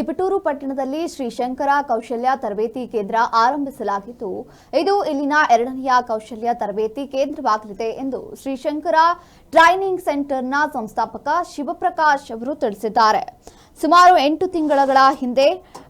ತಿಪಟೂರು ಪಟ್ಟಣದಲ್ಲಿ ಶ್ರೀ ಶಂಕರ ಕೌಶಲ್ಯ ತರಬೇತಿ ಕೇಂದ್ರ ಆರಂಭಿಸಲಾಗಿದ್ದು, ಇದು ಇಲ್ಲಿನ ಎರಡನೆಯ ಕೌಶಲ್ಯ ತರಬೇತಿ ಕೇಂದ್ರವಾಗಲಿದೆ ಎಂದು ಶ್ರೀ ಶಂಕರ ಟ್ರೈನಿಂಗ್ ಸೆಂಟರ್ನ ಸಂಸ್ಥಾಪಕ ಶಿವಪ್ರಕಾಶ್ ಅವರು ತಿಳಿಸಿದ್ದಾರೆ. ಸುಮಾರು ಎಂಟು ತಿಂಗಳ ಹಿಂದೆ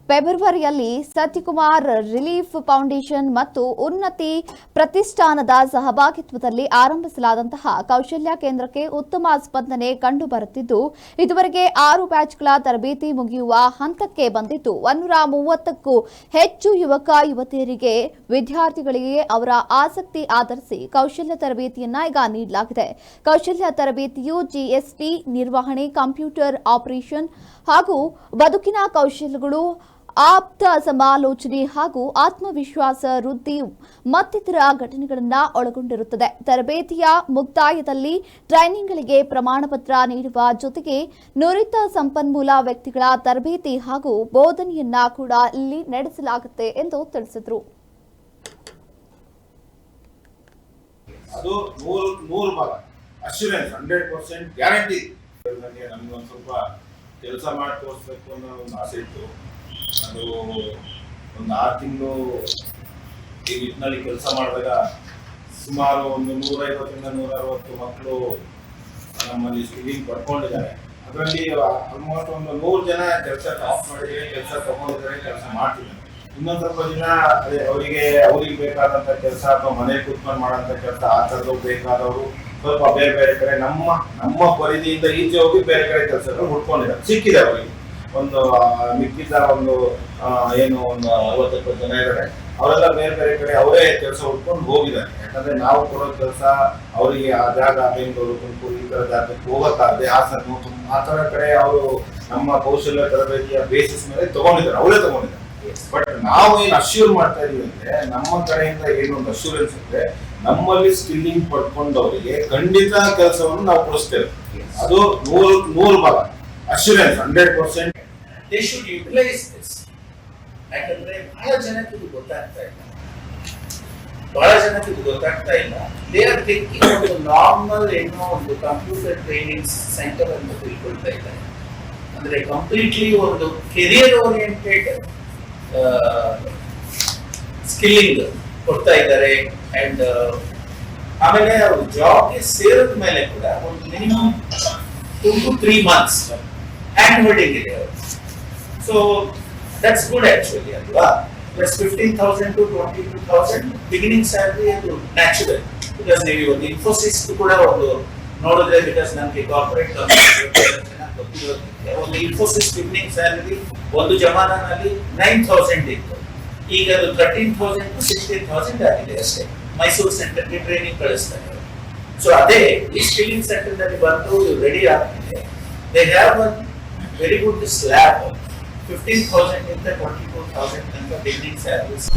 ಫೆಬ್ರವರಿಯಲ್ಲಿ ಸತ್ಯಕುಮಾರ್ ರಿಲೀಫ್ ಫೌಂಡೇಶನ್ ಮತ್ತು ಉನ್ನತಿ ಪ್ರತಿಷ್ಠಾನದ ಸಹಭಾಗಿತ್ವದಲ್ಲಿ ಆರಂಭಿಸಲಾದಂತಹ ಕೌಶಲ್ಯ ಕೇಂದ್ರಕ್ಕೆ ಉತ್ತಮ ಸ್ಪಂದನೆ ಕಂಡುಬರುತ್ತಿದ್ದು, ಇದುವರೆಗೆ ಆರು ಬ್ಯಾಚ್ಗಳ ತರಬೇತಿ ಮುಗಿಯುವ ಹಂತಕ್ಕೆ ಬಂದಿದ್ದು ನೂರ ಮೂವತ್ತಕ್ಕೂ ಹೆಚ್ಚು ಯುವಕ ಯುವತಿಯರಿಗೆ ವಿದ್ಯಾರ್ಥಿಗಳಿಗೆ ಅವರ ಆಸಕ್ತಿ ಆಧರಿಸಿ ಕೌಶಲ್ಯ ತರಬೇತಿಯನ್ನ ಈಗ ನೀಡಲಾಗಿದೆ. ಕೌಶಲ್ಯ ತರಬೇತಿಯು ಜಿಎಸ್ಟಿ ನಿರ್ವಹಣೆ, ಕಂಪ್ಯೂಟರ್ ಆಪರೇಷನ್ ಹಾಗೂ ಬದುಕಿನ ಕೌಶಲ್ಯಗಳು ಆಪ್ತ ಸಮಾಲೋಚನೆ ಹಾಗೂ ಆತ್ಮವಿಶ್ವಾಸ ವೃದ್ಧಿ ಮತ್ತಿತರ ಘಟನೆಗಳನ್ನು ಒಳಗೊಂಡಿರುತ್ತದೆ. ತರಬೇತಿಯ ಮುಕ್ತಾಯದಲ್ಲಿ ಟ್ರೈನಿಂಗ್ಗಳಿಗೆ ಪ್ರಮಾಣ ಪತ್ರ ನೀಡುವ ಜೊತೆಗೆ ನುರಿತ ಸಂಪನ್ಮೂಲ ವ್ಯಕ್ತಿಗಳ ತರಬೇತಿ ಹಾಗೂ ಬೋಧನೆಯನ್ನ ಕೂಡ ಇಲ್ಲಿ ನಡೆಸಲಾಗುತ್ತೆ ಎಂದು ತಿಳಿಸಿದರು. ಕೆಲಸ ಮಾಡಿ ತೋರಿಸ್ಬೇಕು ಅನ್ನೋ ಒಂದು ಆಸೆ ಇತ್ತು. ಅದು ಒಂದು ಆರು ತಿಂಗಳು ಈ ನಿಟ್ಟಿನಲ್ಲಿ ಕೆಲಸ ಮಾಡಿದಾಗ ಸುಮಾರು ಒಂದು ನೂರೈವತ್ತರಿಂದ ನೂರ ಅರವತ್ತು ಮಕ್ಕಳು ನಮ್ಮಲ್ಲಿ ಸ್ಕಿಲ್ಲಿಂಗ್ ಪಡ್ಕೊಂಡಿದ್ದಾರೆ. ಅದರಲ್ಲಿ ಆಲ್ಮೋಸ್ಟ್ ಒಂದು ನೂರು ಜನ ಕೆಲಸ ಟಾಪ್ ಮಾಡಿದ್ದಾರೆ ಕೆಲಸ ತಗೊಂಡಿದ್ದಾರೆ ಕೆಲಸ ಮಾಡ್ತಿದ್ದಾರೆ. ಇನ್ನೊಂದು ಸ್ವಲ್ಪ ಜನ ಅದೇ ಅವರಿಗೆ, ಅವ್ರಿಗೆ ಬೇಕಾದಂಥ ಕೆಲಸ ಅಥವಾ ಮನೆ ಕೂತ್ಕೊಂಡು ಮಾಡೋಂಥ ಕೆಲಸ ಆ ಥರದ್ದು ಬೇಕಾದವರು ಸ್ವಲ್ಪ ಬೇರೆ ಬೇರೆ ಕಡೆ ನಮ್ಮ ನಮ್ಮ ಪರಿಧಿಯಿಂದ ಈಚೆ ಹೋಗಿ ಬೇರೆ ಕಡೆ ಕೆಲಸಗಳು ಹುಡ್ಕೊಂಡಿದ್ದಾರೆ. ಸಿಕ್ಕಿದೆ ಅವರಿಗೆ. ಒಂದು ಮಿಕ್ಕಿದ್ದ ಮಿಕ್ಕಿದ ಒಂದು ಏನು ಒಂದು ಅರವತ್ತು ಜನ ಇದ್ದಾರೆ ಅವರೆಲ್ಲ ಬೇರೆ ಬೇರೆ ಕಡೆ ಅವರೇ ಕೆಲಸ ಹುಡ್ಕೊಂಡು ಹೋಗಿದ್ದಾರೆ. ಯಾಕಂದ್ರೆ ನಾವು ಕೊಡೋ ಕೆಲಸ ಅವರಿಗೆ ಆ ಜಾಗ ಬೆಂಗಳೂರು ತುಮಕೂರು ಈ ತರ ಜಾಗಕ್ಕೆ ಹೋಗಕ್ಕಾಗದೆ ಹಾಸನ ಆ ತರ ಕಡೆ ಅವರು ನಮ್ಮ ಕೌಶಲ್ಯ ತರಬೇತಿಯ ಬೇಸಿಸ್ ಮೇಲೆ ತಗೊಂಡಿದ್ದಾರೆ. ಅವರೇ ತಗೊಂಡಿದ್ದಾರೆ. ಬಟ್ ನಾವು ಏನು ಅಶ್ಯೂರ್ ಮಾಡ್ತಾ ಇದೀವಿ ಅಂದ್ರೆ ನಮ್ಮ ಕಡೆಯಿಂದ ಏನೊಂದು ಅಶ್ಯೂರೆನ್ಸ್ ಅಂದ್ರೆ ನಮ್ಮಲ್ಲಿ ಸ್ಕಿಲ್ಲಿಂಗ್ ಪಡ್ಕೊಂಡವರಿಗೆ ಖಂಡಿತ ಕೆಲಸವನ್ನು ನಾವು ಕೊಡಿಸ್ತೇವೆ. ಅದು ನೂರು ನೂರು ಭಾಗ. Assurance hundred percent they should utilise this ಯಾಕಂದ್ರೆ ಬಹಳ ಜನಕ್ಕೆ ಇದು ಗೊತ್ತಾಗ್ತಾ ಇಲ್ಲ. ಬಹಳ ಜನಕ್ಕೆ ಇದು ಗೊತ್ತಾಗ್ತಾ ಇಲ್ಲ. ದೇ ಆರ್ ಥಿಂಕಿಂಗ್ ಒಂದು ನಾರ್ಮಲ್ ಏನೋ ಒಂದು ಕಂಪ್ಯೂಟರ್ ಟ್ರೈನಿಂಗ್ ಸೆಂಟರ್ ಅಂತ ತಿಳ್ಕೊಳ್ತಾ ಇದ್ದಾರೆ. ಅಂದ್ರೆ ಕಂಪ್ಲೀಟ್ಲಿ ಒಂದು ಕೆರಿಯರ್ ಓರಿಯೆಂಟೆಡ್ ಸ್ಕಿಲ್ಲಿಂಗ್ ಕೊಡ್ತಾ ಇದ್ದಾರೆ. ಅಂಡ್ ಆಮೇಲೆ ಅವರು ಜಾಬ್ಗೆ ಸೇರಿದ ಮೇಲೆ ಕೂಡ ಒಂದು minimum two to three months hand holding ಇದೆ ಅವರು ಸೊ ದಟ್ಸ್ ಗುಡ್ ಆಕ್ಚುಲಿ ಅಲ್ವಾ plus fifteen thousand to twenty two thousand beginning salary ಅದು ನ್ಯಾಚುರಲ್ ಬಿಕಾಸ್ ನೀವು ಇವತ್ತು ಇನ್ಫೋಸಿಸ್ ಕೂಡ ಒಂದು ನೋಡಿದ್ರೆ ಬಿಕಾಸ್ ನನಗೆ ಕಾರ್ಪೊರೇಟ್ ಒಂದು ಇನ್ಫೋಸಿಸ್ ಬಿಗಿನಿಂಗ್ ಸ್ಯಾಲರಿ ಒಂದು ಜಮಾನಲ್ಲಿ ನೈನ್ ತೌಸಂಡ್ ಇತ್ತು. ಈಗ ಅದು thirteen thousand to sixteen thousand ಆಗಿದೆ ಅಷ್ಟೇ. ಮೈಸೂರು ಸೆಂಟರ್ಗೆ ಟ್ರೈನಿಂಗ್ ಕಳಿಸ್ತಾರೆ. ಸೊ ಅದೇ ಈ ಸ್ಕಿಲ್ಲಿಂಗ್ ಸೆಂಟರ್ನಲ್ಲಿ ಬಂದು ರೆಡಿ ಆಗ್ತಿದೆ. They have one very good slab fifteen thousand ಇಂದ ಟ್ವೆಂಟಿ ಫೋರ್ ತೌಸಂಡ್ ತನಕ ಬಿಲ್ಡಿಂಗ್ ಸ್ಯಾಲರೀಸ್